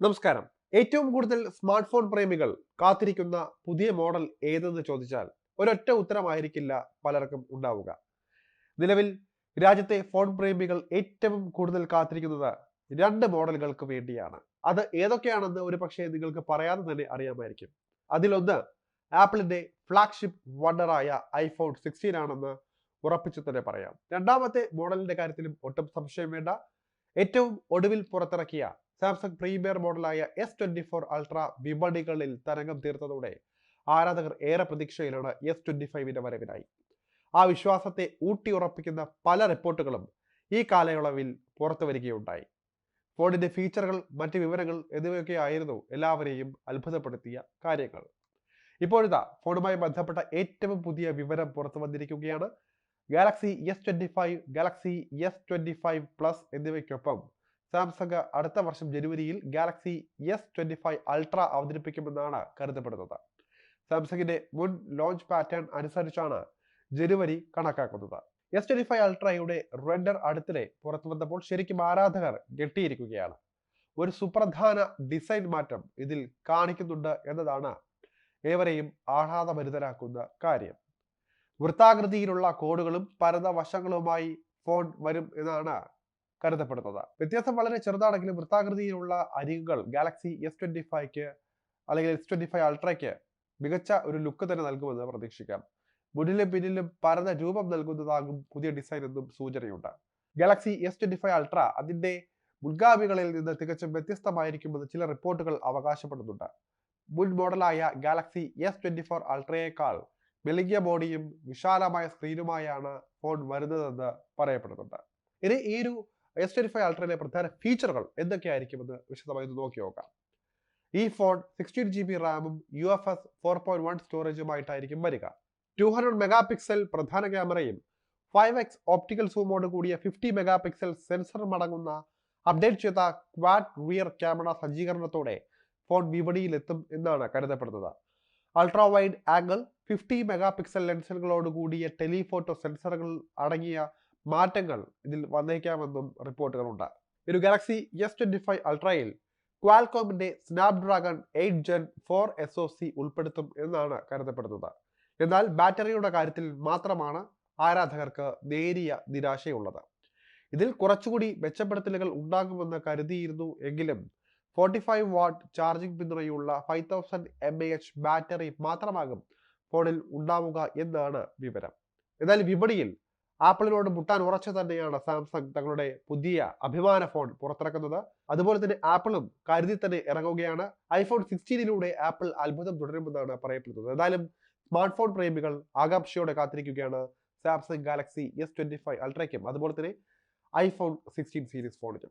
നമസ്കാരം. ഏറ്റവും കൂടുതൽ സ്മാർട്ട് ഫോൺ പ്രേമികൾ കാത്തിരിക്കുന്ന പുതിയ മോഡൽ ഏതെന്ന് ചോദിച്ചാൽ ഒരൊറ്റ ഉത്തരമായിരിക്കില്ല പലർക്കും ഉണ്ടാവുക. നിലവിൽ രാജ്യത്തെ ഫോൺ പ്രേമികൾ ഏറ്റവും കൂടുതൽ കാത്തിരിക്കുന്നത് രണ്ട് മോഡലുകൾക്ക് വേണ്ടിയാണ്. അത് ഏതൊക്കെയാണെന്ന് ഒരു പക്ഷേ നിങ്ങൾക്ക് പറയാതെ തന്നെ അറിയാമായിരിക്കും. അതിലൊന്ന് ആപ്പിളിന്റെ ഫ്ലാഗ്ഷിപ്പ് വണ്ടറായ ഐഫോൺ സിക്സ്റ്റീൻ ആണെന്ന് ഉറപ്പിച്ചു തന്നെ പറയാം. രണ്ടാമത്തെ മോഡലിന്റെ കാര്യത്തിലും ഒട്ടും സംശയം വേണ്ട. ഏറ്റവും ഒടുവിൽ പുറത്തിറക്കിയ സാംസങ് പ്രീമിയർ മോഡലായ എസ് ട്വന്റി ഫോർ അൾട്ര വിപണികളിൽ തരംഗം തീർത്തതോടെ ആരാധകർ ഏറെ പ്രതീക്ഷയിലാണ് എസ് ട്വന്റി ഫൈവിന്റെ വരവിനായി. ആ വിശ്വാസത്തെ ഊട്ടിയുറപ്പിക്കുന്ന പല റിപ്പോർട്ടുകളും ഈ കാലയളവിൽ പുറത്തു വരികയുണ്ടായി. ഫോണിന്റെ ഫീച്ചറുകൾ മറ്റ് വിവരങ്ങൾ എന്നിവയൊക്കെ ആയിരുന്നു എല്ലാവരെയും അത്ഭുതപ്പെടുത്തിയ കാര്യങ്ങൾ. ഇപ്പോഴിതാ ഫോണുമായി ബന്ധപ്പെട്ട ഏറ്റവും പുതിയ വിവരം പുറത്തു വന്നിരിക്കുകയാണ്. Galaxy S twenty five Galaxy S twenty five plus എന്നിവയ്ക്കൊപ്പം സാംസങ് അടുത്ത വർഷം ജനുവരിയിൽ Galaxy S twenty five ultra അവതരിപ്പിക്കുമെന്നാണ് കരുതപ്പെടുന്നത്. സാംസങ്ങിന്റെ മുൻ ലോഞ്ച് പാറ്റേൺ അനുസരിച്ചാണ് ജനുവരി കണക്കാക്കുന്നത്. എസ് ട്വന്റി ഫൈവ് അൾട്രയുടെ റെൻഡർ അടുത്തിടെ പുറത്തു വന്നപ്പോൾ ശരിക്കും ആരാധകർ ഞെട്ടിയിരിക്കുകയാണ്. ഒരു സുപ്രധാന ഡിസൈൻ മാറ്റം ഇതിൽ കാണിക്കുന്നുണ്ട് എന്നതാണ് ഏവരെയും ആഹ്ലാദഭരിതരാക്കുന്ന കാര്യം. വൃത്താകൃതിയിലുള്ള കോഡുകളും പരന്ന വശങ്ങളുമായി ഫോൺ വരും എന്നാണ് കരുതപ്പെടുന്നത്. വ്യത്യാസം വളരെ ചെറുതാണെങ്കിലും വൃത്താകൃതിയിലുള്ള അരികുകൾ ഗാലക്സി എസ് ട്വന്റി ഫൈവ്ക്ക് അല്ലെങ്കിൽ എസ് ട്വന്റി ഫൈവ് അൾട്രയ്ക്ക് മികച്ച ഒരു ലുക്ക് തന്നെ നൽകുമെന്ന് പ്രതീക്ഷിക്കാം. മുന്നിലും പിന്നിലും പരന്ന രൂപം നൽകുന്നതാകും പുതിയ ഡിസൈൻ എന്നും സൂചനയുണ്ട്. Galaxy S twenty five Ultra അതിന്റെ മുൻഗാമികളിൽ നിന്ന് തികച്ചും വ്യത്യസ്തമായിരിക്കുമെന്ന് ചില റിപ്പോർട്ടുകൾ അവകാശപ്പെടുന്നുണ്ട്. മുൻ മോഡലായ ഗാലക്സി എസ് ട്വന്റി ഫോർ അൾട്രയേക്കാൾ മെലിങ്ങിയ ബോഡിയും വിശാലമായ സ്ക്രീനുമായാണ് ഫോൺ വരുന്നതെന്ന് പറയപ്പെടുന്നുണ്ട്. ഇനി ഈ ഒരു എസ് ട്വന്റി ഫൈവ് അൾട്രയിലെ പ്രധാന ഫീച്ചറുകൾ എന്തൊക്കെയായിരിക്കുമെന്ന് വിശദമായി ഒന്ന് നോക്കി നോക്കാം. ഈ ഫോൺ സിക്സ്റ്റീൻ ജി ബി റാമും U F S four point one സ്റ്റോറേജുമായിട്ടായിരിക്കും വരിക. ടു ഹൺഡ്രഡ് മെഗാ പിക്സൽ പ്രധാന ക്യാമറയും ഫൈവ് എക്സ് ഓപ്റ്റിക്കൽ സൂമോട് കൂടിയ ഫിഫ്റ്റി മെഗാ പിക്സൽ സെൻസറും അടങ്ങുന്ന അപ്ഡേറ്റ് ചെയ്ത ക്വാഡ് റിയർ ക്യാമറ സജ്ജീകരണത്തോടെ ഫോൺ വിപണിയിലെത്തും എന്നാണ് കരുതപ്പെടുന്നത്. Ultra wide angle fifty megapixel ലെൻസുകളോട് കൂടിയ ടെലിഫോട്ടോ സെൻസറുകൾ അടങ്ങിയ മാറ്റങ്ങൾ ഇതിൽ വന്നേക്കാമെന്നും റിപ്പോർട്ടുകളുണ്ട്. ഒരു ഗാലക്സി എസ് ട്വന്റി ഫൈവ് അൾട്രയിൽ ക്വാൽകോമിന്റെ Snapdragon eight gen four S O C ഉൾപ്പെടുത്തും എന്നാണ് കരുതപ്പെടുന്നത്. എന്നാൽ ബാറ്ററിയുടെ കാര്യത്തിൽ മാത്രമാണ് ആരാധകർക്ക് നേരിയ നിരാശയുള്ളത്. ഇതിൽ കുറച്ചുകൂടി മെച്ചപ്പെടുത്തലുകൾ ഉണ്ടാകുമെന്ന് കരുതിയിരുന്നു എങ്കിലും ഫോർട്ടി ഫൈവ് വാട്ട് ചാർജിംഗ് പിന്തുണയുള്ള five thousand M A H battery മാത്രമാകും ഫോണിൽ ഉണ്ടാവുക എന്നാണ് വിവരം. എന്നാൽ വിപണിയിൽ ആപ്പിളിനോട് മുട്ടാൻ ഉറച്ചു തന്നെയാണ് സാംസങ് തങ്ങളുടെ പുതിയ അഭിമാന ഫോൺ പുറത്തിറക്കുന്നത്. അതുപോലെ തന്നെ ആപ്പിളും കരുതി തന്നെ ഇറങ്ങുകയാണ്. ഐഫോൺ സിക്സ്റ്റീനിലൂടെ ആപ്പിൾ അത്ഭുതം തുടരുമെന്നാണ് പറയപ്പെടുന്നത്. ഏതായാലും സ്മാർട്ട് ഫോൺ പ്രേമികൾ ആകാംക്ഷയോടെ കാത്തിരിക്കുകയാണ് Samsung Galaxy S twenty five അൾട്രയ്ക്കും. അതുപോലെ തന്നെ ഐഫോൺ സിക്സ്റ്റീൻ സീരീസ് ഫോണിനും.